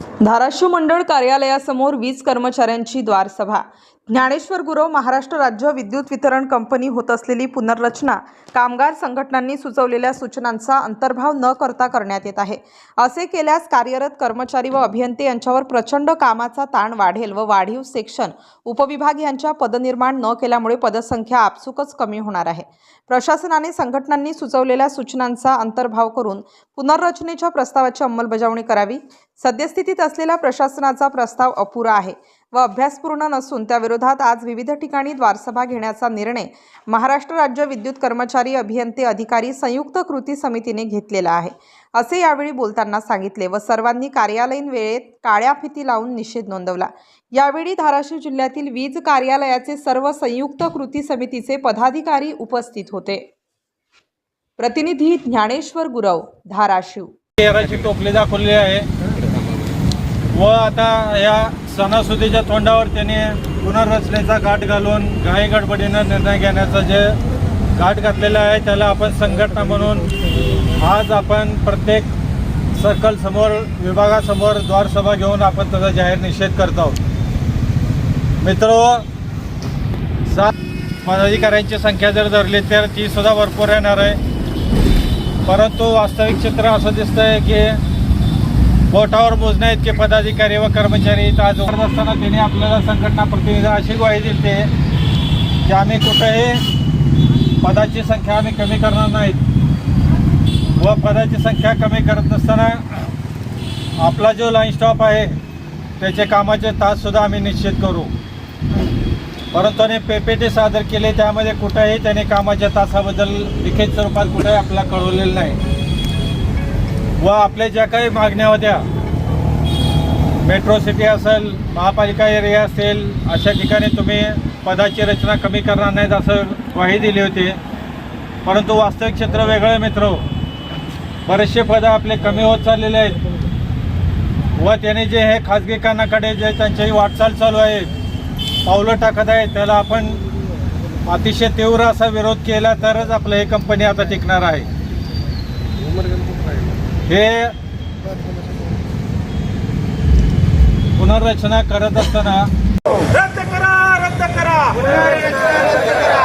धाराशिव मंडळ कार्यालयासमोर वीज कर्मचाऱ्यांची द्वारसभा. ज्ञानेश्वर गुरव महाराष्ट्र राज्य विद्युत वितरण कंपनी होत असलेली पुनर्रचना कामगार संघटनांनी सुचवलेल्या सूचनांचा अंतर्भाव न करता करण्यात येत आहे. असे केल्यास कार्यरत कर्मचारी व अभियंते यांच्यावर प्रचंड कामाचा ताण वाढेल व वाढीव सेक्शन उपविभाग यांच्या पदनिर्माण न केल्यामुळे पदसंख्या आपसुकच कमी होणार आहे. प्रशासनाने संघटनांनी सुचवलेल्या सूचनांचा अंतर्भाव करून पुनर्रचनेच्या प्रस्तावाची अंमलबजावणी करावी. सद्यस्थिती सद्यस्थितीत असलेला प्रशासनाचा प्रस्ताव अपुरा आहे व अभ्यासपूर्ण नसून त्याविरोधात आज विविध ठिकाणी द्वारसभा घेण्याचा निर्णय महाराष्ट्र राज्य विद्युत कर्मचारी अभियंते अधिकारी संयुक्त कृती समितीने घेतलेला आहे. असे यावेळी बोलताना सांगितले व सर्वांनी कार्यालयीन वेळेत काळ्या फिती लावून निषेध नोंदवला. यावेळी धाराशिव जिल्ह्यातील वीज कार्यालयाचे सर्व संयुक्त कृती समितीचे पदाधिकारी उपस्थित होते. प्रतिनिधी ज्ञानेश्वर गुरव धाराशिव. टोपले दाखवले आहे. व आता या सणासुदीच्या तोंडावर त्यांनी पुनर्रचनेचा घाट घालून घाई गडबडीनं निर्णय घेण्याचा जे घाट घातलेला आहे त्याला आपण संघटना म्हणून आज आपण प्रत्येक सर्कल समोर विभागासमोर द्वारसभा घेऊन आपण त्याचा जाहीर निषेध करत. आहोत मित्र सात पदाधिकाऱ्यांची संख्या जर धरली तर ती सुद्धा भरपूर येणार आहे. परंतु वास्तविक चित्र असं दिसतं आहे की बोटावर मोजण्या इतके पदाधिकारी व कर्मचारी इथं आज उभारत असताना त्यांनी आपल्याला संघटना प्रतिनिधी अशी ग्वाही दिली ते की आम्ही कुठेही पदाची संख्या आम्ही कमी करणार नाहीत. व पदाची संख्या कमी करत नसताना आपला जो लाईन स्टॉप आहे त्याचे कामाचे ताससुद्धा आम्ही निश्चित करू. परंतु त्याने पेपेटी सादर केले त्यामध्ये कुठेही त्याने कामाच्या तासाबद्दल लिखित स्वरूपात कुठेही आपल्याला कळवलेलं नाही. व आपल्या ज्या काही मागण्या होत्या मेट्रो सिटी असेल महापालिका एरिया असेल अशा ठिकाणी तुम्ही पदाची रचना कमी करणार नाहीत असं ग्वाही दिली होती. परंतु वास्तविक क्षेत्र वेगळं मित्र. बरेचसे पदं आपले कमी होत चाललेले आहेत. व त्याने जे हे खाजगीकरणाकडे जे त्यांची वाटचाल चालू आहे पावलं टाकत आहे त्याला आपण अतिशय तीव्र असा विरोध केला तरच आपलं हे कंपनी आता टिकणार आहे. हे पुनर्रचना करत असताना रद्द करा रद्द करा. रद्द करा